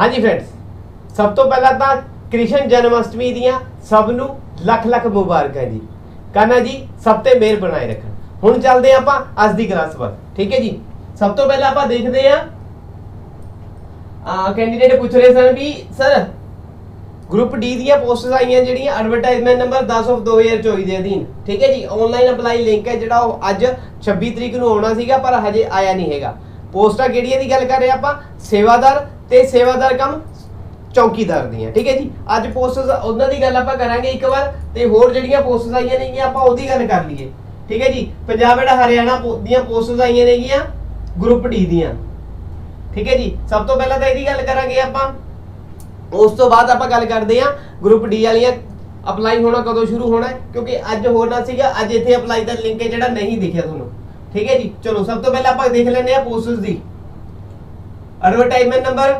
ਹਾਂਜੀ ਫਰੈਂਡਸ ਸਭ ਤੋਂ ਪਹਿਲਾਂ ਤਾਂ ਕ੍ਰਿਸ਼ਨ ਜਨਮ ਅਸ਼ਟਮੀ ਦੀਆਂ ਸਭ ਨੂੰ ਲੱਖ ਲੱਖ ਮੁਬਾਰਕਾਂ ਜੀ। ਕਾਨਾ ਜੀ, ਸਭ ਤੇ ਮਿਹਰ ਬਣਾਏ ਰੱਖਣ। ਹੁਣ ਚੱਲਦੇ ਆਪਾਂ ਅੱਜ ਦੀ ਕਲਾਸ ਵੱਲ। ਠੀਕ ਹੈ ਜੀ? ਸਭ ਤੋਂ ਪਹਿਲਾਂ ਆਪਾਂ ਦੇਖਦੇ ਹਾਂ ਆ ਕੈਂਡੀਡੇਟ ਪੁੱਛ ਰਹੇ ਸਨ ਵੀ ਸਰ ਗਰੁੱਪ ਡੀ ਦੀਆਂ ਪੋਸਟਸ ਆਈਆਂ ਜਿਹੜੀਆਂ ਐਡਵਰਟਾਈਜ਼ਮੈਂਟ ਨੰਬਰ 10 ਆਫ 2024 ਦੇ ਅਧੀਨ। ਠੀਕ ਹੈ ਜੀ? ਆਨਲਾਈਨ ਅਪਲਾਈ ਲਿੰਕ ਹੈ ਜਿਹੜਾ ਉਹ ਅੱਜ 26 ਤਰੀਕ ਨੂੰ ਆਉਣਾ ਸੀਗਾ, ਪਰ ਹਜੇ ਆਇਆ ਨਹੀਂ ਹੈਗਾ। ਪੋਸਟਾਂ ਕਿਹੜੀਆਂ ਦੀ ਗੱਲ ਕਰ ਰਹੇ ਆਪਾਂ? ਸੇਵਾਦਾਰ ਤੇ ਸੇਵਾਦਾਰ ਕੰਮ ਚੌਕੀਦਾਰ ਦੀਆਂ, ਠੀਕ ਹੈ ਜੀ? ਅੱਜ ਪੋਸਟਸ ਉਹਨਾਂ ਦੀ ਗੱਲ ਆਪਾਂ ਕਰਾਂਗੇ ਇੱਕ ਵਾਰ, ਤੇ ਹੋਰ ਜਿਹੜੀਆਂ ਪੋਸਟਸ ਆਈਆਂ ਨੇਗੀਆਂ, ਆਪਾਂ ਉਹਦੀ ਗੱਲ ਕਰ ਲਈਏ, ਠੀਕ ਹੈ ਜੀ? ਪੰਜਾਬ ਐਂਡ ਹਰਿਆਣਾ ਪੋ- ਦੀਆਂ ਪੋਸਟਸ ਆਈਆਂ ਨੇਗੀਆਂ ਗਰੁੱਪ ਡੀ ਦੀਆਂ, ਠੀਕ ਹੈ ਜੀ? ਸਭ ਤੋਂ ਪਹਿਲਾਂ ਤਾਂ ਇਹਦੀ ਗੱਲ ਕਰਾਂਗੇ ਆਪਾਂ। ਉਸ ਤੋਂ ਬਾਅਦ ਆਪਾਂ ਗੱਲ ਕਰਦੇ ਹਾਂ ਗਰੁੱਪ ਡੀ ਵਾਲੀਆਂ ਅਪਲਾਈ ਹੋਣਾ ਕਦੋਂ ਸ਼ੁਰੂ ਹੋਣਾ ਕਿਉਂਕਿ ਅੱਜ ਹੋਣਾ ਸੀਗਾ, ਅੱਜ ਇੱਥੇ ਅਪਲਾਈ ਦਾ ਲਿੰਕ ਹੈ ਜਿਹੜਾ ਨਹੀਂ ਦਿਖਿਆ ਤੁਹਾਨੂੰ, ਠੀਕ ਹੈ ਜੀ? ਚਲੋ, ਸਭ ਤੋਂ ਪਹਿਲਾਂ ਆਪਾਂ ਦੇਖ ਲੈਂਦੇ ਹਾਂ ਪੋਸਟਸ ਦੀ। ਐਡਵਰਟਾਈਜ਼ਮੈਂਟ ਨੰਬਰ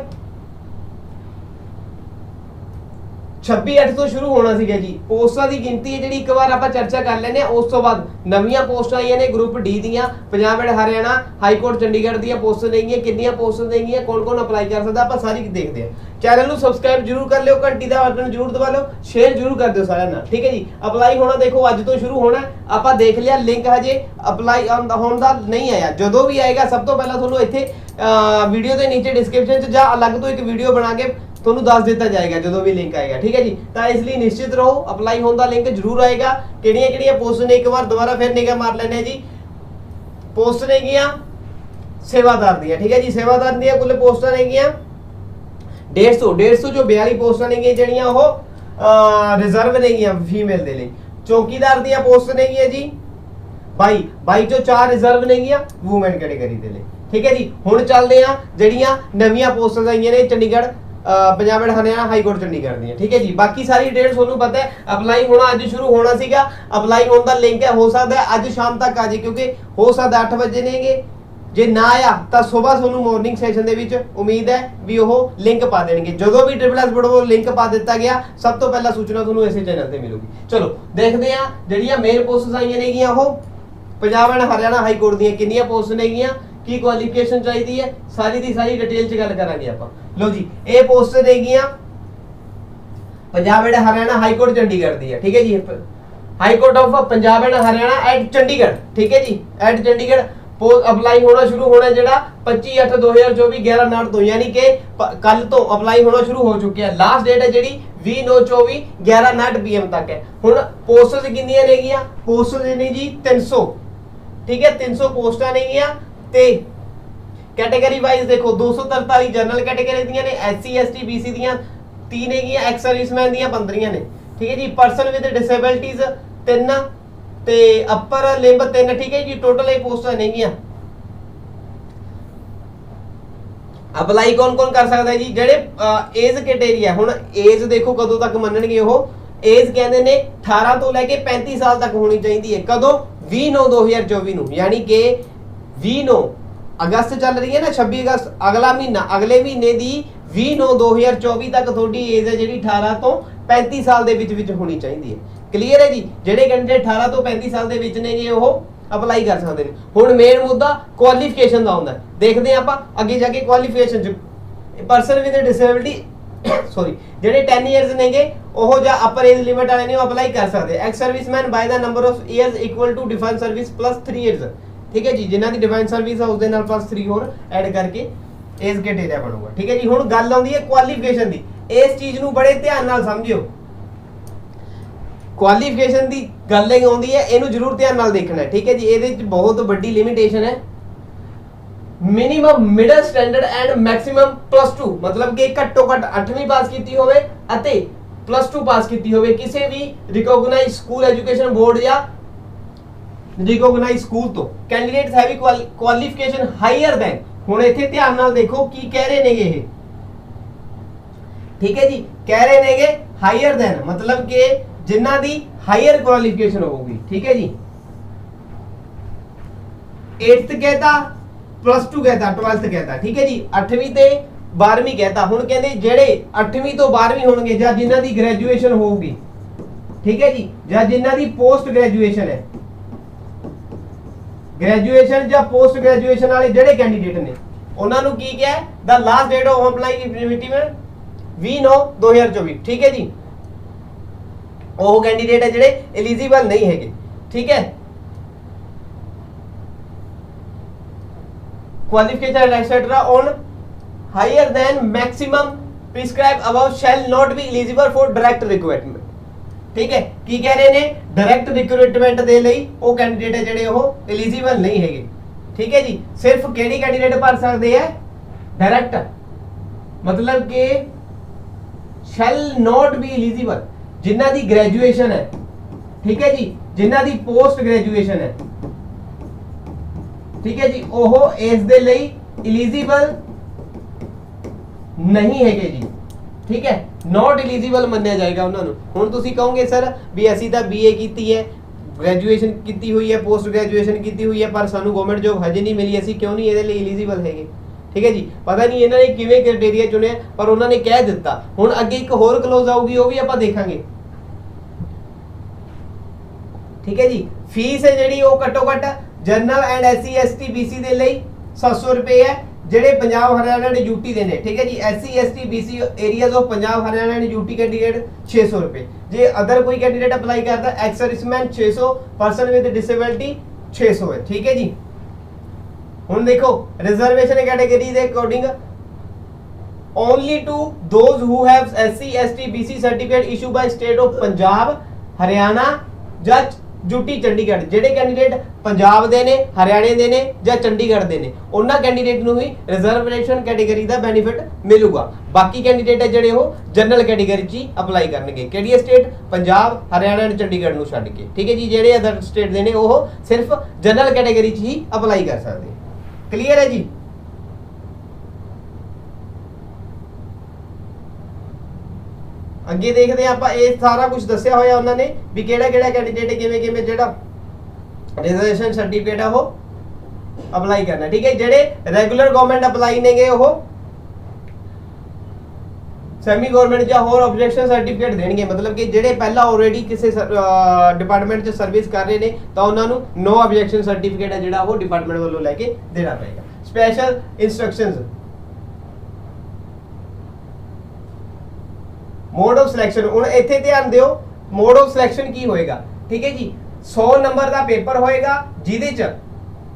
26 8 ਤੋਂ ਸ਼ੁਰੂ ਹੋਣਾ ਸੀਗਾ ਜੀ। ਪੋਸਟਾਂ ਦੀ ਗਿਣਤੀ ਹੈ ਜਿਹੜੀ ਇੱਕ ਵਾਰ ਆਪਾਂ ਚਰਚਾ ਕਰ ਲੈਂਦੇ ਆ ਉਸ ਤੋਂ ਬਾਅਦ ਨਵੀਆਂ ਪੋਸਟਾਂ ਆਈਆਂ ਨੇ ਗਰੁੱਪ ਡੀ ਦੀਆਂ, Punjab and Haryana, high court Chandigarh ਦੀਆਂ ਪੋਸਟਾਂ ਨੇਗੀਆਂ, ਕਿੰਨੀਆਂ ਪੋਸਟਾਂ ਨੇਗੀਆਂ ਕੌਣ ਕੌਣ ਅਪਲਾਈ ਕਰ ਸਕਦਾ, ਆਪਾਂ ਸਾਰੀ ਦੇਖਦੇ ਆ ਚੈਨਲ ਨੂੰ ਸਬਸਕ੍ਰਾਈਬ ਜਰੂਰ ਕਰ ਲਿਓ, ਘੰਟੀ ਦਾ ਬਟਨ ਜਰੂਰ ਦਬਾ ਲਿਓ ਸ਼ੇਅਰ ਜਰੂਰ ਕਰ ਦਿਓ ਸਾਰਿਆਂ ਨਾਲ, ਠੀਕ ਹੈ ਜੀ? ਅਪਲਾਈ ਹੋਣਾ ਦੇਖੋ, ਅੱਜ ਤੋਂ ਸ਼ੁਰੂ ਹੋਣਾ ਆਪਾਂ ਦੇਖ ਲਿਆ ਲਿੰਕ ਹਜੇ ਅਪਲਾਈ ਹੋਣ ਦਾ ਨਹੀਂ ਆਇਆ। ਜਦੋਂ ਵੀ ਆਏਗਾ, ਸਭ ਤੋਂ ਪਹਿਲਾਂ ਤੁਹਾਨੂੰ ਇੱਥੇ ਵੀਡੀਓ ਦੇ ਨੀਚੇ ਡਿਸਕ੍ਰਿਪਸ਼ਨ 'ਚ ਜਾਂ ਅਲੱਗ ਤੋਂ ਇੱਕ ਵੀਡੀਓ ਬਣਾ ਕੇ ਤੁਹਾਨੂੰ ਦੱਸ ਦਿੱਤਾ ਜਾਏਗਾ ਜਦੋਂ ਵੀ ਲਿੰਕ ਆਏਗਾ, ਠੀਕ ਹੈ ਜੀ? ਤਾਂ ਇਸ ਲਈ ਨਿਸ਼ਚਿਤ ਰਹੋ ਅਪਲਾਈ ਹੋਣ ਦਾ ਲਿੰਕ ਜਰੂਰ ਆਏਗਾ। ਕਿਹੜੀਆਂ ਕਿਹੜੀਆਂ ਪੋਸਟ ਨੇ ਇੱਕ ਵਾਰ ਦੁਬਾਰਾ ਫਿਰ ਨਿਗਾ ਮਾਰ ਲੈਣੇ ਜੀ। ਪੋਸਟ ਨੇਗੀਆਂ ਸੇਵਾਦਾਰ ਦੀਆਂ, ਠੀਕ ਹੈ ਜੀ? ਸੇਵਾਦਾਰ ਦੀਆਂ ਕੁੱਲ ਪੋਸਟਾਂ ਨੇਗੀਆਂ 150 150 ਜੋ 42 ਪੋਸਟਾਂ ਨੇਗੀਆਂ ਜਿਹੜੀਆਂ ਉਹ ਰਿਜ਼ਰਵ ਨੇਗੀਆਂ ਫੀਮੇਲ ਦੇ ਲਈ। ਚੌਕੀਦਾਰ ਦੀਆਂ ਪੋਸਟ ਨੇਗੀਆਂ ਜੀ 22 22 ਚੋਂ 4 ਰਿਜ਼ਰਵ ਨੇਗੀਆਂ ਔਮਨ ਕੈਟਾਗਰੀ ਦੇ ਲਈ। ਠੀਕ ਹੈ ਜੀ? ਹੁਣ ਚੱਲਦੇ ਆ ਜਿਹੜੀਆਂ ਨਵੀਆਂ ਪੋਸਟਾਂ ਆਈਆਂ ਨੇ ਚੰਡੀਗੜ੍ਹ ਅਹ Punjab and Haryana high court Chandigarh ਦੀਆਂ ਠੀਕ ਹੈ ਜੀ? ਬਾਕੀ ਸਾਰੀ ਡੇਟ ਤੁਹਾਨੂੰ ਪਤਾ ਹੈ ਅਪਲਾਈ ਹੋਣਾ ਅੱਜ ਸ਼ੁਰੂ ਹੋਣਾ ਸੀਗਾ। ਅਪਲਾਈ ਹੋਣ ਦਾ ਲਿੰਕ ਹੈ, ਹੋ ਸਕਦਾ ਹੈ ਅੱਜ ਸ਼ਾਮ ਤੱਕ ਆ ਜੇ ਕਿਉਂਕਿ ਹੋ ਸਕਦਾ 8 ਵਜੇ ਨੇਗੇ ਜੇ ਨਾ ਆਇਆ, ਤਾਂ ਸਵੇਰ ਤੁਹਾਨੂੰ ਮਾਰਨਿੰਗ ਸੈਸ਼ਨ ਦੇ ਵਿੱਚ ਉਮੀਦ ਹੈ ਵੀ ਉਹ ਲਿੰਕ ਪਾ ਦੇਣਗੇ। ਜਦੋਂ ਵੀ ਟ੍ਰਿਪਲ ਐਸ ਬੋਰਡ ਲਿੰਕ ਪਾ ਦਿੱਤਾ ਗਿਆ, ਸਭ ਤੋਂ ਪਹਿਲਾਂ ਸੂਚਨਾ ਤੁਹਾਨੂੰ ਇਸੇ ਚੈਨਲ ਤੇ ਮਿਲੂਗੀ। ਚਲੋ, ਦੇਖਦੇ ਹਾਂ ਜਿਹੜੀਆਂ ਮੇਨ ਪੋਸਟਸ ਆਈਆਂ ਨੇਗੀਆਂ ਉਹ। Punjab and Haryana high court ਦੀਆਂ ਕਿੰਨੀਆਂ ਪੋਸਟ ਨੇਗੀਆਂ, ਕੀ ਕੁਆਲੀਫਿਕੇਸ਼ਨ ਚਾਹੀਦੀ ਹੈ, ਸਾਰੀ ਦੀ ਸਾਰੀ ਡਿਟੇਲ 'ਚ ਗੱਲ ਕਰਾਂਗੇ ਆਪਾਂ। ਲਓ ਜੀ, ਇਹ ਪੋਸਟ ਨੇਗੀਆਂ Punjab and Haryana high court Chandigarh ਦੀ ਹੈ, ਠੀਕ ਹੈ ਜੀ? High court of Punjab and Haryana at Chandigarh, ਠੀਕ ਹੈ ਜੀ? ਐਟ ਚੰਡੀਗੜ੍ਹ ਪੋਸਟ ਅਪਲਾਈ ਹੋਣਾ ਸ਼ੁਰੂ ਹੋਣਾ ਜਿਹੜਾ 25 8 2024 11 ਨਾਟ ਤੋਂ ਯਾਨੀ ਕਿ ਕੱਲ ਤੋਂ ਅਪਲਾਈ ਹੋਣਾ ਸ਼ੁਰੂ ਹੋ ਚੁੱਕਿਆ ਲਾਸਟ ਡੇਟ ਹੈ ਜਿਹੜੀ 20 9 24 11 ਨਾਟ ਪੀਐਮ ਤੱਕ ਹੈ। ਹੁਣ ਪੋਸਟਸ ਕਿੰਨੀਆਂ ਨੇਗੀਆਂ ਪੋਸਟਸ ਨੇ ਜੀ 300 ਠੀਕ ਹੈ? 300 ਪੋਸਟਾਂ ਨੇਗੀਆਂ ਤੇ ਕੈਟਾਗਰੀ ਵਾਈਜ਼ ਦੇਖੋ 243 ਜਨਰਲ ਕੈਟਾਗਰੀ ਦੀਆਂ ਨੇ ਐਸਸੀ ਐਸਟੀ ਬੀਸੀ ਦੀਆਂ 3 ਹੈਗੀਆਂ ਐਕਸ ਸਰਵਿਸਮੈਨ ਦੀਆਂ 15 ਨੇ। ਠੀਕ ਹੈ ਜੀ ਪਰਸਨ ਵਿਦ ਡਿਸੇਬਿਲਟੀਜ਼ 3 ਤੇ ਅਪਰ ਲਿੰਬ 3 ਠੀਕ ਹੈ ਜੀ ਟੋਟਲ ਇਹ ਪੋਸਟਾਂ ਨੇਗੀਆਂ ਅਪਲਾਈ ਕੌਣ ਕੌਣ ਕਰ ਸਕਦਾ ਜੀ? ਜਿਹੜੇ ਏਜ ਕ੍ਰਾਈਟੇਰੀਆ ਹੁਣ ਏਜ ਦੇਖੋ ਕਦੋਂ ਤੱਕ ਮੰਨਣਗੇ ਉਹ? ਏਜ ਕਹਿੰਦੇ ਨੇ 18 ਤੋਂ ਲੈ ਕੇ 35 ਸਾਲ ਤੱਕ ਹੋਣੀ ਚਾਹੀਦੀ ਹੈ। ਕਦੋਂ? 20 9 2024 ਨੂੰ, ਯਾਨੀ ਕਿ 20 9 ਅਗਸਤ ਚੱਲ ਰਹੀ ਹੈ ਨਾ 26 ਅਗਸਤ, ਅਗਲਾ ਮਹੀਨਾ, ਅਗਲੇ ਮਹੀਨੇ ਦੀ 20 9 2024 ਤੱਕ ਤੁਹਾਡੀ ਏਜ ਹੈ ਜਿਹੜੀ 18 ਤੋਂ 35 ਸਾਲ ਦੇ ਵਿੱਚ ਵਿੱਚ ਹੋਣੀ ਚਾਹੀਦੀ ਹੈ। ਕਲੀਅਰ ਹੈ ਜੀ? ਜਿਹੜੇ ਕੈਂਡੀਡੇਟ 18 ਤੋਂ 35 ਸਾਲ ਦੇ ਵਿੱਚ ਨੇਗੇ ਉਹ ਅਪਲਾਈ ਕਰ ਸਕਦੇ ਨੇ। ਹੁਣ ਮੇਨ ਮੁੱਦਾ ਕੁਆਲੀਫਿਕੇਸ਼ਨ ਦਾ ਹੁੰਦਾ ਦੇਖਦੇ ਹਾਂ ਆਪਾਂ ਅੱਗੇ ਜਾ ਕੇ qualification person with disability sorry ਜਿਹੜੇ 10 ਇਅਰਸ ਨੇਗੇ, ਉਹ ਜਾਂ ਅਪਰ ਏਜ ਲਿਮਿਟ ਵਾਲੇ ਨੇ, ਉਹ ਅਪਲਾਈ ਕਰ ਸਕਦੇ ex serviceman by the number of years equal to define service plus 3 years ਠੀਕ ਹੈ ਜੀ, ਜਿਨ੍ਹਾਂ ਦੀ ਡਿਫਾਈਨ ਸਰਵਿਸ ਹੈ ਉਸ ਦੇ ਨਾਲ ਪਲੱਸ 3 ਹੋਰ ਐਡ ਕਰਕੇ ਏਜ ਕ੍ਰਾਈਟੇਰੀਆ ਬਣੂਗਾ। ਠੀਕ ਹੈ ਜੀ, ਹੁਣ ਗੱਲ ਆਉਂਦੀ ਹੈ ਕੁਆਲੀਫਿਕੇਸ਼ਨ ਦੀ। ਇਸ ਚੀਜ਼ ਨੂੰ ਬੜੇ ਧਿਆਨ ਨਾਲ ਸਮਝਿਓ। ਕੁਆਲੀਫਿਕੇਸ਼ਨ ਦੀ ਗੱਲ ਹੀ ਆਉਂਦੀ ਹੈ, ਇਹਨੂੰ ਜ਼ਰੂਰ ਧਿਆਨ ਨਾਲ ਦੇਖਣਾ ਹੈ। ਠੀਕ ਹੈ ਜੀ, ਇਹਦੇ ਵਿੱਚ ਬਹੁਤ ਵੱਡੀ ਲਿਮਿਟੇਸ਼ਨ ਹੈ। Minimum middle standard and maximum plus 2 ਮਤਲਬ ਕਿ ਘੱਟੋ ਘੱਟ 8ਵੀਂ ਪਾਸ ਕੀਤੀ ਹੋਵੇ ਅਤੇ ਪਲੱਸ 2 ਪਾਸ ਕੀਤੀ ਹੋਵੇ। ਕਿਸੇ ਵੀ ਰਿਕੋਗਨਾਈਜ਼ ਸਕੂਲ ਐਜੂਕੇਸ਼ਨ ਬੋਰਡ ਜਾਂ ਰਿਕੋਗਨਾਈਜ਼ ਸਕੂਲ ਤੋਂ। ਕੈਂਡੀਡੇਟਸ ਹੈਵੀ ਕੁਆਲੀਫਿਕੇਸ਼ਨ ਹਾਈਅਰ ਦੈਨ ਹੁਣ ਇੱਥੇ ਧਿਆਨ ਨਾਲ ਦੇਖੋ ਕੀ ਕਹਿ ਰਹੇ ਨੇਗੇ ਇਹ। ਠੀਕ ਹੈ ਜੀ? ਕਹਿ ਰਹੇ ਨੇਗੇ ਹਾਈਅਰ ਦੈਨ ਮਤਲਬ ਕਿ ਜਿਨ੍ਹਾਂ ਦੀ ਹਾਇਰ ਕੁਆਲੀਫਿਕੇਸ਼ਨ ਹੋਊਗੀ। ਠੀਕ ਹੈ ਜੀ? 8th ਕਹਿਤਾ ਪਲੱਸ 2 ਕਹਿਤਾ 12th ਕਹਿਤਾ। ਠੀਕ ਹੈ ਜੀ? 8ਵੀਂ ਤੇ 12ਵੀਂ ਕਹਿਤਾ। ਹੁਣ ਕਹਿੰਦੇ ਜਿਹੜੇ 8ਵੀਂ ਤੋਂ 12ਵੀਂ ਹੋਣਗੇ ਜਾਂ ਜਿਨ੍ਹਾਂ ਦੀ ਗ੍ਰੈਜੂਏਸ਼ਨ ਹੋਊਗੀ। ਠੀਕ ਹੈ ਜੀ? ਜਾਂ ਜਿਨ੍ਹਾਂ ਦੀ ਪੋਸਟ ਗ੍ਰੈਜੂਏਸ਼ਨ ਹੈ। ਗ੍ਰੈਜੂਏਸ਼ਨ ਜਾਂ ਪੋਸਟ ਗ੍ਰੈਜੂਏਸ਼ਨ ਵਾਲੇ ਜਿਹੜੇ ਕੈਂਡੀਡੇਟ ਨੇ, ਉਹਨਾਂ ਨੂੰ ਕੀ ਕਿਹਾ? The last date of applying invitation 20 9 2024 ਠੀਕ ਹੈ ਜੀ? ਉਹ ਕੈਂਡੀਡੇਟ ਹੈ ਜਿਹੜੇ ਐਲੀਜੀਬਲ ਨਹੀਂ ਹੈਗੇ, ਠੀਕ ਹੈ? Qualification etc on higher than maximum prescribed above shall not be eligible for direct recruitment ਠੀਕ ਹੈ? ਕੀ ਕਹਿ ਰਹੇ ਨੇ? ਡਾਇਰੈਕਟ ਰਿਕਰੂਟਮੈਂਟ ਦੇ ਲਈ ਉਹ ਕੈਂਡੀਡੇਟ ਜਿਹੜੇ ਉਹ ਐਲੀਜੀਬਲ ਨਹੀਂ ਹੈਗੇ। ਠੀਕ ਹੈ ਜੀ? ਸਿਰਫ ਕਿਹੜੀ ਕੈਂਡੀਡੇਟ ਭਰ ਸਕਦੇ ਆ? ਡਾਇਰੈਕਟ ਮਤਲਬ ਕਿ ਸ਼ੈਲ not ਬੀ eligible ਜਿਨ੍ਹਾਂ ਦੀ ਗ੍ਰੈਜੂਏਸ਼ਨ ਹੈ। ਠੀਕ ਹੈ ਜੀ? ਜਿਨ੍ਹਾਂ ਦੀ ਪੋਸਟ ਗ੍ਰੈਜੂਏਸ਼ਨ ਹੈ। ਠੀਕ ਹੈ ਜੀ? ਉਹ ਇਸ ਦੇ ਲਈ ਐਲੀਜੀਬਲ ਨਹੀਂ ਹੈਗੇ ਜੀ। ਠੀਕ ਹੈ? ਨਾਟ ਐਲੀਜੀਬਲ ਮੰਨਿਆ ਜਾਏਗਾ ਉਹਨਾਂ ਨੂੰ। ਹੁਣ ਤੁਸੀਂ ਕਹੋਗੇ, ਸਰ, ਵੀ ਅਸੀਂ ਤਾਂ ਬੀਏ ਕੀਤੀ ਹੈ ਗ੍ਰੈਜੂਏਸ਼ਨ ਕੀਤੀ ਹੋਈ ਹੈ ਪੋਸਟ ਗ੍ਰੈਜੂਏਸ਼ਨ ਕੀਤੀ ਹੋਈ ਹੈ, ਪਰ ਸਾਨੂੰ ਗਵਰਨਮੈਂਟ ਜੋਬ ਹਜੇ ਨਹੀਂ ਮਿਲੀ, ਅਸੀਂ ਕਿਉਂ ਨਹੀਂ ਇਹਦੇ ਲਈ ਐਲੀਜੀਬਲ ਹੈਗੇ? ਠੀਕ ਹੈ ਜੀ? ਪਤਾ ਨਹੀਂ ਇਹਨਾਂ ਨੇ ਕਿਵੇਂ ਕ੍ਰਾਈਟੇਰੀਆ ਚੁਣਿਆ, ਪਰ ਉਹਨਾਂ ਨੇ ਕਹਿ ਦਿੱਤਾ। ਹੁਣ ਅੱਗੇ ਇੱਕ ਹੋਰ ਕਲੋਜ਼ ਆਊਗੀ, ਉਹ ਵੀ ਆਪਾਂ ਦੇਖਾਂਗੇ। ਠੀਕ ਹੈ ਜੀ? ਫੀਸ ਹੈ ਜਿਹੜੀ, ਉਹ ਘੱਟੋ ਘੱਟ general and SC ST BC ਦੇ ਲਈ 700 ਰੁਪਏ ਹੈ। ਜਿਹੜੇ ਪੰਜਾਬ, ਹਰਿਆਣਾ ਐਂਡ ਯੂਟੀ ਦੇ ਨੇ, ਠੀਕ ਹੈ ਜੀ SC ST BC areas of Punjab, Haryana and UT candidate 600 ਰੁਪਏ। ਜੇ ਅਦਰ ਕੋਈ ਕੈਂਡੀਡੇਟ ਅਪਲਾਈ ਕਰਦਾ ex serviceman 600 person with disability 600 ਹੈ, ਠੀਕ ਹੈ ਜੀ। ਹੁਣ ਦੇਖੋ ਰਿਜ਼ਰਵੇਸ਼ਨ ਕੈਟਾਗਰੀ ਦੇ according only to those who have SC ST BC certificate issued by state of Punjab Haryana ਜਾਂ ਯੂਟੀ ਚੰਡੀਗੜ੍ਹ, ਜਿਹੜੇ ਕੈਂਡੀਡੇਟ ਪੰਜਾਬ ਦੇ ਨੇ, ਹਰਿਆਣੇ ਦੇ ਨੇ ਜਾਂ ਚੰਡੀਗੜ੍ਹ ਦੇ ਨੇ, ਉਹਨਾਂ ਕੈਂਡੀਡੇਟ ਨੂੰ ਵੀ ਰਿਜ਼ਰਵੇਸ਼ਨ ਕੈਟਾਗਰੀ ਦਾ ਬੈਨੀਫਿਟ ਮਿਲੂਗਾ। ਬਾਕੀ ਕੈਂਡੀਡੇਟ ਹੈ ਜਿਹੜੇ ਉਹ ਜਨਰਲ ਕੈਟਾਗਰੀ 'ਚ ਹੀ ਅਪਲਾਈ ਕਰਨਗੇ। ਕਿਹੜੀ ਸਟੇਟ ਪੰਜਾਬ, ਹਰਿਆਣਾ ਤੇ ਚੰਡੀਗੜ੍ਹ ਨੂੰ ਛੱਡ ਕੇ। ਠੀਕ ਹੈ ਜੀ, ਜਿਹੜੇ ਅਦਰ ਸਟੇਟ ਦੇ ਨੇ, ਉਹ ਸਿਰਫ ਜਨਰਲ ਕੈਟਾਗਰੀ 'ਚ ਹੀ ਅਪਲਾਈ ਕਰ ਸਕਦੇ ਕਲੀਅਰ ਹੈ ਜੀ? ਅੱਗੇ ਦੇਖਦੇ ਆਪਾਂ, ਇਹ ਸਾਰਾ ਕੁਝ ਦੱਸਿਆ ਹੋਇਆ ਉਹਨਾਂ ਨੇ ਵੀ ਕਿਹੜਾ ਕਿਹੜਾ ਕੈਂਡੀਡੇਟ ਕਿਵੇਂ ਕਿਵੇਂ ਜਿਹੜਾ ਰਿਜ਼ਰਵੇਸ਼ਨ ਸਰਟੀਫਿਕੇਟ ਆ ਉਹ ਅਪਲਾਈ ਕਰਨਾ, ਠੀਕ ਹੈ? ਜਿਹੜੇ ਰੈਗੂਲਰ ਗਵਰਨਮੈਂਟ ਅਪਲਾਈ ਨੇਗੇ ਉਹ ਸੈਮੀ ਗਵਰਨਮੈਂਟ ਜਾਂ ਹੋਰ ਆਬਜੈਕਸ਼ਨ ਸਰਟੀਫਿਕੇਟ ਦੇਣਗੇ। ਮਤਲਬ ਕਿ ਜਿਹੜੇ ਪਹਿਲਾਂ ਆਲਰੇਡੀ ਕਿਸੇ ਡਿਪਾਰਟਮੈਂਟ 'ਚ ਸਰਵਿਸ ਕਰ ਰਹੇ ਨੇ, ਤਾਂ ਉਹਨਾਂ ਨੂੰ ਨੋ ਆਬਜੈਕਸ਼ਨ ਸਰਟੀਫਿਕੇਟ ਹੈ ਜਿਹੜਾ ਉਹ ਡਿਪਾਰਟਮੈਂਟ ਵੱਲੋਂ ਲੈ ਕੇ ਦੇਣਾ ਪਏਗਾ। Special instructions mode of selection ਹੁਣ ਇੱਥੇ ਧਿਆਨ ਦਿਓ ਮੋਡ ਆਫ ਸਿਲੈਕਸ਼ਨ ਕੀ ਹੋਏਗਾ? ਠੀਕ ਹੈ ਜੀ? 100 ਨੰਬਰ ਦਾ ਪੇਪਰ ਹੋਏਗਾ, ਜਿਹਦੇ ਚ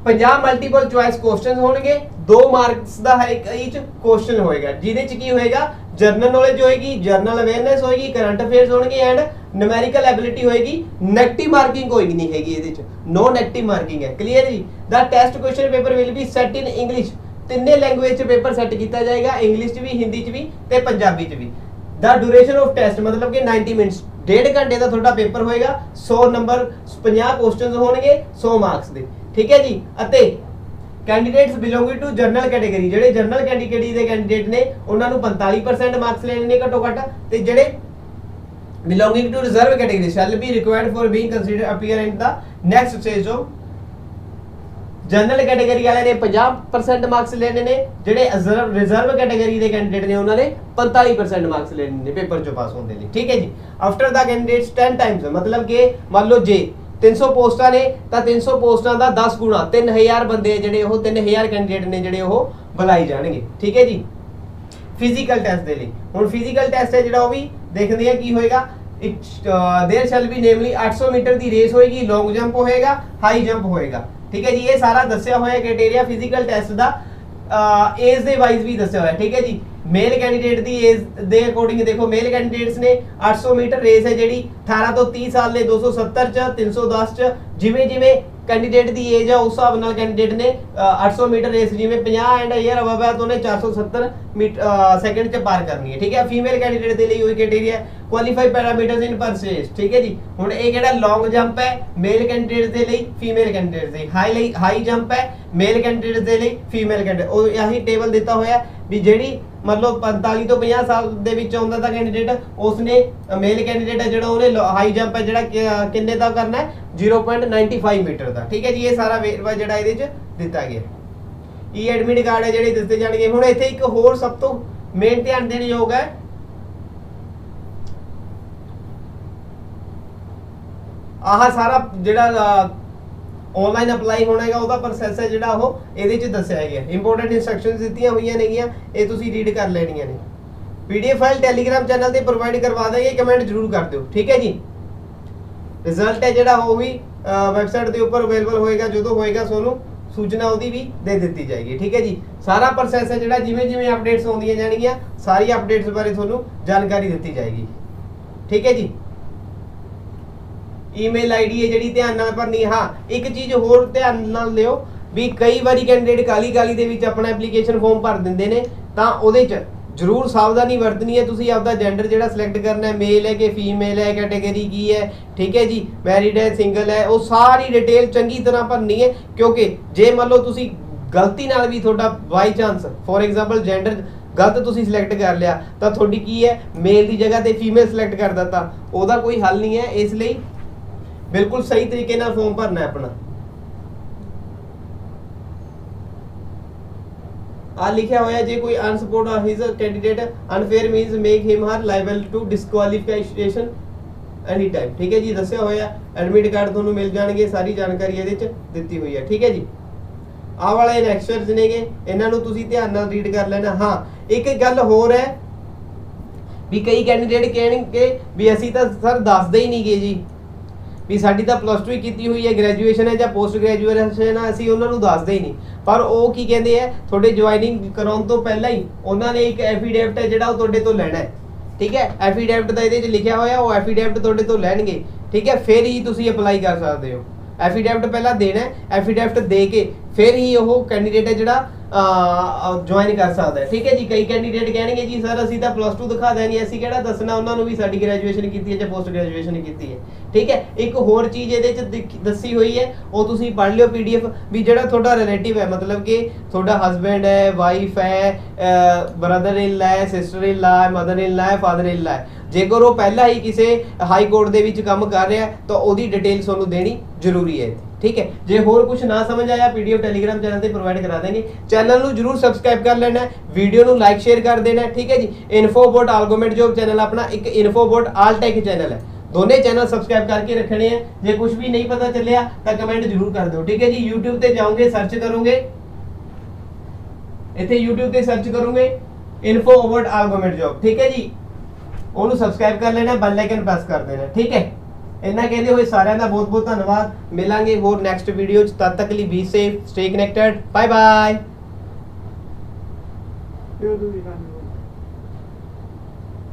50 ਮਲਟੀਪਲ ਚੁਆਇਸ ਕੁਐਸਚਨਸ ਹੋਣਗੇ 2 ਮਾਰਕਸ ਦਾ ਹਰ ਇੱਕ ਈਚ ਕੁਐਸਚਨ ਹੋਏਗਾ। ਜਿਹਦੇ ਚ ਕੀ ਹੋਏਗਾ? ਜਰਨਲ ਨੌਲੇਜ ਹੋਏਗੀ ਜਰਨਲ ਅਵੇਅਰਨੈਸ ਹੋਏਗੀ ਕਰੰਟ ਅਫੇਅਰਸ ਹੋਣਗੇ ਐਂਡ ਨਿਊਮੈਰੀਕਲ ਐਬਿਲਿਟੀ ਹੋਏਗੀ। ਨੈਗੇਟਿਵ ਮਾਰਕਿੰਗ ਕੋਈ ਨਹੀਂ ਹੈਗੀ ਇਹਦੇ ਚ। ਨੋ ਨੈਗੇਟਿਵ ਮਾਰਕਿੰਗ ਹੈ। ਕਲੀਅਰ ਜੀ? The test question paper will be set in English ਤਿੰਨੇ ਲੈਂਗੁਏਜ ਚ ਪੇਪਰ ਸੈੱਟ ਕੀਤਾ ਜਾਏਗਾ ਇੰਗਲਿਸ਼ ਚ ਵੀ ਹਿੰਦੀ ਚ ਵੀ ਤੇ ਪੰਜਾਬੀ ਚ ਵੀ। ਦਾ ਡਿਊਰੇਸ਼ਨ ਆਫ ਟੈਸਟ ਮਤਲਬ ਕਿ 90 ਮਿੰਟਸ ਡੇਢ ਘੰਟੇ ਦਾ ਤੁਹਾਡਾ ਪੇਪਰ ਹੋਏਗਾ 100 ਨੰਬਰ 50 ਕੁਐਸਚਨਸ ਹੋਣਗੇ 100 ਮਾਰਕਸ ਦੇ। ਠੀਕ ਹੈ ਜੀ? ਅਤੇ candidates belonging to general category ਜਿਹੜੇ ਜਨਰਲ ਕੈਟਾਗਰੀ ਦੇ ਕੈਂਡੀਡੇਟ ਨੇ, ਉਹਨਾਂ ਨੂੰ 45% ਮਾਰਕਸ ਲੈਣੇ ਨੇ ਘੱਟੋ ਘੱਟ ਤੇ ਜਿਹੜੇ belonging to reserve category shall be required for being considered appear in the next stage of general category ਵਾਲਿਆਂ ਨੇ 50% ਮਾਰਕਸ ਲੈਣੇ ਨੇ, ਜਿਹੜੇ ਰਿਜ਼ਰਵ ਕੈਟਾਗਰੀ ਦੇ ਕੈਂਡੀਡੇਟ ਨੇ ਉਹਨਾਂ ਨੇ 45% ਮਾਰਕਸ ਲੈਣੇ ਨੇ ਪੇਪਰ ਚੋਂ ਪਾਸ ਹੋਣ ਦੇ ਲਈ, ਠੀਕ ਹੈ ਜੀ? ਆਫਟਰ ਦਾ ਕੈਂਡੀਡੇਟਸ 10 ਟਾਈਮਸ ਮਤਲਬ ਕਿ ਮੰਨ ਲਓ ਜੇ 300 ਪੋਸਟਾਂ ਨੇ, ਤਾਂ 300 ਪੋਸਟਾਂ ਦਾ 10 ਗੁਣਾ 3000 ਬੰਦੇ ਜਿਹੜੇ ਉਹ 3000 ਕੈਂਡੀਡੇਟ ਨੇ ਜਿਹੜੇ ਉਹ ਬੁਲਾਏ ਜਾਣਗੇ, ਠੀਕ ਹੈ ਜੀ? ਫਿਜ਼ੀਕਲ ਟੈਸਟ ਦੇ ਲਈ, ਹੁਣ ਫਿਜ਼ੀਕਲ ਟੈਸਟ ਹੈ ਜਿਹੜਾ ਉਹ ਵੀ ਦੇਖਦੇ ਆ ਕੀ ਹੋਏਗਾ। There shall be namely 800 metre the race ਹੋਏਗੀ ਲੌਂਗ ਜੰਪ ਹੋਏਗਾ ਹਾਈ ਜੰਪ ਹੋਏਗਾ। ਠੀਕ ਹੈ ਜੀ, ਇਹ ਸਾਰਾ ਦੱਸਿਆ ਹੋਇਆ ਕ੍ਰਾਈਟੇਰੀਆ ਫਿਜ਼ੀਕਲ ਟੈਸਟ ਦਾ। ਏਜ ਦੇ ਵਾਈਜ਼ ਵੀ ਦੱਸਿਆ ਹੋਇਆ ਠੀਕ ਹੈ ਜੀ। ਮੇਲ ਕੈਂਡੀਡੇਟ ਦੀ ਏਜ ਦੇ ਅਕੋਰਡਿੰਗ ਦੇਖੋ ਮੇਲ ਕੈਂਡੀਡੇਟਸ ਨੇ 800 ਮੀਟਰ ਰੇਸ ਹੈ ਜਿਹੜੀ 18 ਤੋਂ 30 ਸਾਲ ਦੇ 270 ਚ 310 ਚ ਜਿਵੇਂ ਜਿਵੇਂ ਕੈਂਡੀਡੇਟ ਦੀ ਏਜ ਆ ਉਸ ਹਿਸਾਬ ਨਾਲ ਕੈਂਡੀਡੇਟ ਨੇ ਅ, 800 ਮੀਟਰ ਰੇਸ ਜਿਵੇਂ 50 ਐਂਡ ਏਅਰ ਅਬਵ ਹੈ ਤਾਂ ਉਹਨੇ 470 ਮੀਟਰ ਸੈਕਿੰਡ ਚ ਪਾਰ ਕਰਨੀ ਹੈ ਠੀਕ ਹੈ? ਫੀਮੇਲ ਕੈਂਡੀਡੇਟ ਦੇ ਲਈ ਉਹੀ criteria qualify parameters in process ਠੀਕ ਹੈ ਜੀ? ਹੁਣ ਇਹ ਕਿਹੜਾ ਲੌਂਗ ਜੰਪ ਹੈ? ਮੇਲ ਕੈਂਡੀਡੇਟ ਦੇ ਲਈ ਫੀਮੇਲ ਕੈਂਡੀਡੇਟ ਦੇ ਹਾਈ ਲਈ ਹਾਈ ਜੰਪ ਹੈ ਮੇਲ ਕੈਂਡੀਡੇਟ ਦੇ ਲਈ ਫੀਮੇਲ ਕੈਂਡੀਡੇਟ ਉਹ ਆਹੀ ਟੇਬਲ ਦਿੱਤਾ ਹੋਇਆ ਵੀ ਜਿਹੜੀ ਮਤਲਬ 45 ਤੋਂ 50 ਸਾਲ ਦੇ ਵਿੱਚ ਆਉਂਦਾ ਤਾਂ ਕੈਂਡੀਡੇਟ ਉਸਨੇ ਮੇਲ ਕੈਂਡੀਡੇਟ ਹੈ ਜਿਹੜਾ ਉਹਨੇ ਹਾਈ ਜੰਪ ਹੈ ਜਿਹੜਾ ਕਿੰਨੇ ਦਾ ਕਰਨਾ ਹੈ? 0.95 ਮੀਟਰ ਦਾ, ਠੀਕ ਹੈ ਜੀ? ਇਹ ਸਾਰਾ ਵੇਰਵਾ ਜਿਹੜਾ ਇਹਦੇ ਚ ਦਿੱਤਾ ਗਿਆ ਈ ਐਡਮਿਟ ਕਾਰਡ ਹੈ ਜਿਹੜੇ ਦਿੱਤੇ ਜਾਣਗੇ। ਹੁਣ ਇੱਥੇ ਇੱਕ ਹੋਰ ਸਭ ਤੋਂ ਮੇਨ ਧਿਆਨ ਦੇਣ ਯੋਗ ਹੈ। ਆਹ ਸਾਰਾ ਜਿਹੜਾ ਆਨਲਾਈਨ ਅਪਲਾਈ ਹੋਣਾ ਹੈਗਾ, ਉਹਦਾ ਪ੍ਰੋਸੈਸ ਹੈ ਜਿਹੜਾ ਉਹ ਇਹਦੇ 'ਚ ਦੱਸਿਆ ਗਿਆ। ਇੰਪੋਰਟੈਂਟ ਇਨਸਟਰਕਸ਼ਨਸ ਦਿੱਤੀਆਂ ਹੋਈਆਂ ਨੇਗੀਆਂ, ਇਹ ਤੁਸੀਂ ਰੀਡ ਕਰ ਲੈਣੀਆਂ ਨੇ। ਪੀਡੀਐਫ ਫਾਈਲ ਟੈਲੀਗ੍ਰਾਮ ਚੈਨਲ ਤੇ ਪ੍ਰੋਵਾਈਡ ਕਰਵਾ ਦਾਂਗੇ ਕਮੈਂਟ ਜ਼ਰੂਰ ਕਰ ਦਿਓ, ਠੀਕ ਹੈ ਜੀ? ਰਿਜ਼ਲਟ ਹੈ ਜਿਹੜਾ ਉਹ ਵੀ ਵੈਬਸਾਈਟ ਦੇ ਉੱਪਰ ਅਵੇਲੇਬਲ ਹੋਏਗਾ, ਜਦੋਂ ਹੋਏਗਾ ਤੁਹਾਨੂੰ ਸੂਚਨਾ ਉਹਦੀ ਵੀ ਦੇ ਦਿੱਤੀ ਜਾਏਗੀ, ਠੀਕ ਹੈ ਜੀ? ਸਾਰਾ ਪ੍ਰੋਸੈਸ ਹੈ ਜਿਹੜਾ, ਜਿਵੇਂ ਜਿਵੇਂ ਅਪਡੇਟਸ ਆਉਂਦੀਆਂ ਜਾਣਗੀਆਂ, ਸਾਰੀ ਅਪਡੇਟਸ ਬਾਰੇ ਤੁਹਾਨੂੰ ਜਾਣਕਾਰੀ ਦਿੱਤੀ ਜਾਏਗੀ, ਠੀਕ ਹੈ ਜੀ? ਈਮੇਲ ਆਈਡੀ ਹੈ ਜਿਹੜੀ ਧਿਆਨ ਨਾਲ ਭਰਨੀ ਹੈ। ਹਾਂ, ਇੱਕ ਚੀਜ਼ ਹੋਰ ਧਿਆਨ ਨਾਲ ਲਿਓ ਵੀ ਕਈ ਵਾਰੀ ਕੈਂਡੀਡੇਟ ਕਾਲੀ ਕਾਲੀ ਦੇ ਵਿੱਚ ਆਪਣਾ ਐਪਲੀਕੇਸ਼ਨ ਫਾਰਮ ਭਰ ਦਿੰਦੇ ਨੇ, ਤਾਂ ਉਹਦੇ 'ਚ ਜ਼ਰੂਰ ਸਾਵਧਾਨੀ ਵਰਤਣੀ ਹੈ। ਤੁਸੀਂ ਆਪਦਾ ਜੈਂਡਰ ਜਿਹੜਾ ਸਿਲੈਕਟ ਕਰਨਾ ਹੈ ਮੇਲ ਹੈ ਕਿ ਫੀਮੇਲ ਹੈ ਕੈਟਾਗਰੀ ਕੀ ਹੈ, ਠੀਕ ਹੈ ਜੀ? ਮੈਰਿਡ ਹੈ ਸਿੰਗਲ ਹੈ, ਉਹ ਸਾਰੀ ਡਿਟੇਲ ਚੰਗੀ ਤਰ੍ਹਾਂ ਭਰਨੀ ਹੈ। ਕਿਉਂਕਿ ਜੇ ਮੰਨ ਲਓ ਤੁਸੀਂ ਗਲਤੀ ਨਾਲ ਵੀ ਤੁਹਾਡਾ by chance for example gender ਗਲਤ ਤੁਸੀਂ ਸਿਲੈਕਟ ਕਰ ਲਿਆ, ਤਾਂ ਤੁਹਾਡੀ ਕੀ ਹੈ? ਮੇਲ ਦੀ ਜਗ੍ਹਾ ਤੇ ਫੀਮੇਲ ਸਿਲੈਕਟ ਕਰ ਦਿੱਤਾ। ਉਹਦਾ ਕੋਈ ਹੱਲ ਨਹੀਂ ਹੈ। ਇਸ ਲਈ ਬਿਲਕੁਲ ਸਹੀ ਤਰੀਕੇ ਨਾਲ ਫਾਰਮ ਭਰਨਾ ਹੈ ਆਪਣਾ। ਆ ਲਿਖਿਆ ਹੋਇਆ ਜੇ ਕੋਈ unsupport his candidate unfair means make him her liable to disqualification any time ਠੀਕ ਹੈ ਜੀ, ਦੱਸਿਆ ਹੋਇਆ ਐਡਮਿਟ ਕਾਰਡ ਤੁਹਾਨੂੰ ਮਿਲ ਜਾਣਗੇ, ਸਾਰੀ ਜਾਣਕਾਰੀ ਇਹਦੇ ਚ ਦਿੱਤੀ ਹੋਈ ਹੈ। ਠੀਕ ਹੈ ਜੀ। ਆਹ ਵਾਲੇ ਲੈਕਚਰਸ ਨੇਗੇ, ਇਹਨਾਂ ਨੂੰ ਤੁਸੀਂ ਧਿਆਨ ਨਾਲ ਰੀਡ ਕਰ ਲੈਣਾ। ਹਾਂ, ਇੱਕ ਗੱਲ ਹੋਰ ਹੈ ਵੀ ਕਈ ਕੈਂਡੀਡੇਟ ਕਹਿਣਗੇ ਵੀ ਅਸੀਂ ਤਾਂ ਸਰ ਦੱਸਦੇ ਹੀ ਨਹੀਂਗੇ ਜੀ। ਵੀ ਸਾਡੀ ਤਾਂ ਪਲੱਸ 2 ਹੀ ਕੀਤੀ ਹੋਈ ਹੈ ਗ੍ਰੈਜੂਏਸ਼ਨ ਹੈ ਜਾਂ ਪੋਸਟ ਗ੍ਰੈਜੂਏਸ਼ਨ ਹੈ, ਅਸੀਂ ਉਹਨਾਂ ਨੂੰ ਦੱਸਦੇ ਹੀ ਨਹੀਂ। ਪਰ ਉਹ ਕੀ ਕਹਿੰਦੇ ਆ, ਤੁਹਾਡੇ ਜੁਆਇਨਿੰਗ ਕਰਾਉਣ ਤੋਂ ਪਹਿਲਾਂ ਹੀ ਉਹਨਾਂ ਨੇ ਇੱਕ ਐਫੀਡੇਵਿਟ ਹੈ ਜਿਹੜਾ ਉਹ ਤੁਹਾਡੇ ਤੋਂ ਲੈਣਾ ਹੈ। ਠੀਕ ਹੈ? ਐਫੀਡੇਵਿਟ ਦਾ ਇਹਦੇ 'ਚ ਲਿਖਿਆ ਹੋਇਆ, ਉਹ ਐਫੀਡੇਵਿਟ ਤੁਹਾਡੇ ਤੋਂ ਲੈਣਗੇ। ਠੀਕ ਹੈ? ਫਿਰ ਹੀ ਤੁਸੀਂ ਅਪਲਾਈ ਕਰ ਸਕਦੇ ਹੋ। ਐਫੀਡੇਵਿਟ ਪਹਿਲਾਂ ਦੇਣਾ ਐਫੀਡੇਵਿਟ ਦੇ ਕੇ ਫਿਰ ਹੀ ਉਹ ਕੈਂਡੀਡੇਟ ਹੈ ਜਿਹੜਾ ਜੁਆਇਨ ਕਰ ਸਕਦਾ ਹੈ। ਠੀਕ ਹੈ ਜੀ, ਕਈ ਕੈਂਡੀਡੇਟ ਕਹਿਣਗੇ ਜੀ ਸਰ ਅਸੀਂ ਤਾਂ ਪਲੱਸ 2 ਦਿਖਾ ਦੇਣੀ ਅਸੀਂ ਕਿਹੜਾ ਦੱਸਣਾ? ਉਹਨਾਂ ਨੂੰ ਵੀ ਸਾਡੀ ਗ੍ਰੈਜੂਏਸ਼ਨ ਕੀਤੀ ਹੈ ਜਾਂ ਪੋਸਟ ਗ੍ਰੈਜੂਏਸ਼ਨ ਕੀਤੀ ਹੈ। ਠੀਕ ਹੈ, ਇੱਕ ਹੋਰ ਚੀਜ਼ ਇਹਦੇ ਚ ਦਿਖ- ਦੱਸੀ ਹੋਈ ਹੈ, ਉਹ ਤੁਸੀਂ ਪੜ੍ਹ ਲਿਓ ਪੀਡੀਐਫ ਵੀ ਜਿਹੜਾ ਤੁਹਾਡਾ ਰਿਲੇਟਿਵ ਹੈ, ਮਤਲਬ ਕਿ ਤੁਹਾਡਾ ਹਸਬੈਂਡ ਹੈ ਵਾਈਫ ਹੈ ਬ੍ਰਦਰ ਇਨ ਲਾ ਹੈ ਸਿਸਟਰ ਇਨ ਲਾ ਹੈ ਮਦਰ ਇਨ ਲਾ ਹੈ ਫਾਦਰ ਇਨ ਲਾ ਹੈ। ਜੇਕਰ ਉਹ ਪਹਿਲਾਂ ਹੀ ਕਿਸੇ ਹਾਈ ਕੋਰਟ ਦੇ ਵਿੱਚ ਕੰਮ ਕਰ ਰਿਹਾ ਤਾਂ ਉਹਦੀ ਡਿਟੇਲ ਤੁਹਾਨੂੰ ਦੇਣੀ ਜ਼ਰੂਰੀ ਹੈ। ਠੀਕ ਹੈ? ਜੇ ਹੋਰ ਕੁਝ ਨਾ ਸਮਝ ਆਇਆ ਪੀਡੀਐਫ ਟੈਲੀਗ੍ਰਾਮ ਚੈਨਲ ਤੇ ਪ੍ਰੋਵਾਈਡ ਕਰਾ ਦਾਂਗੇ ਚੈਨਲ ਨੂੰ ਜਰੂਰ ਸਬਸਕ੍ਰਾਈਬ ਕਰ ਲੈਣਾ ਵੀਡੀਓ ਨੂੰ ਲਾਈਕ ਸ਼ੇਅਰ ਕਰ ਦੇਣਾ ਠੀਕ ਹੈ ਜੀ? ਇਨਫੋਬੋਟ ਆਲਗੋਮੈਂਟ ਜੋਬ ਚੈਨਲ ਆਪਣਾ ਇੱਕ ਇਨਫੋਬੋਟ ਆਲਟੈਕ ਚੈਨਲ ਹੈ। ਦੋਨੇ ਚੈਨਲ ਸਬਸਕ੍ਰਾਈਬ ਕਰਕੇ ਰੱਖਣੇ ਆ ਜੇ ਕੁਝ ਵੀ ਨਹੀਂ ਪਤਾ ਚੱਲਿਆ, ਤਾਂ ਕਮੈਂਟ ਜਰੂਰ ਕਰ ਦਿਓ। ਠੀਕ ਹੈ ਜੀ? YouTube ਤੇ ਜਾਓਗੇ ਸਰਚ ਕਰੋਗੇ। ਇੱਥੇ YouTube ਤੇ ਸਰਚ ਕਰੋਗੇ ਇਨਫੋ ਅਬਾਊਟ ਆਲਗੋਮੈਂਟ ਜੋਬ ਠੀਕ ਹੈ ਜੀ? ਉਹਨੂੰ ਸਬਸਕ੍ਰਾਈਬ ਕਰ ਲੈਣਾ ਬੈਲ ਆਈਕਨ ਪ੍ਰੈਸ ਕਰ ਦੇਣਾ। ਠੀਕ ਹੈ? ਇੰਨਾ ਕਹਿੰਦੇ ਹੋਏ ਸਾਰਿਆਂ ਦਾ ਬਹੁਤ ਬਹੁਤ ਧੰਨਵਾਦ। ਮਿਲਾਂਗੇ ਹੋਰ ਨੈਕਸਟ ਵੀਡੀਓ ਚ। ਤਦ ਤੱਕ ਲਈ be safe stay connected bye bye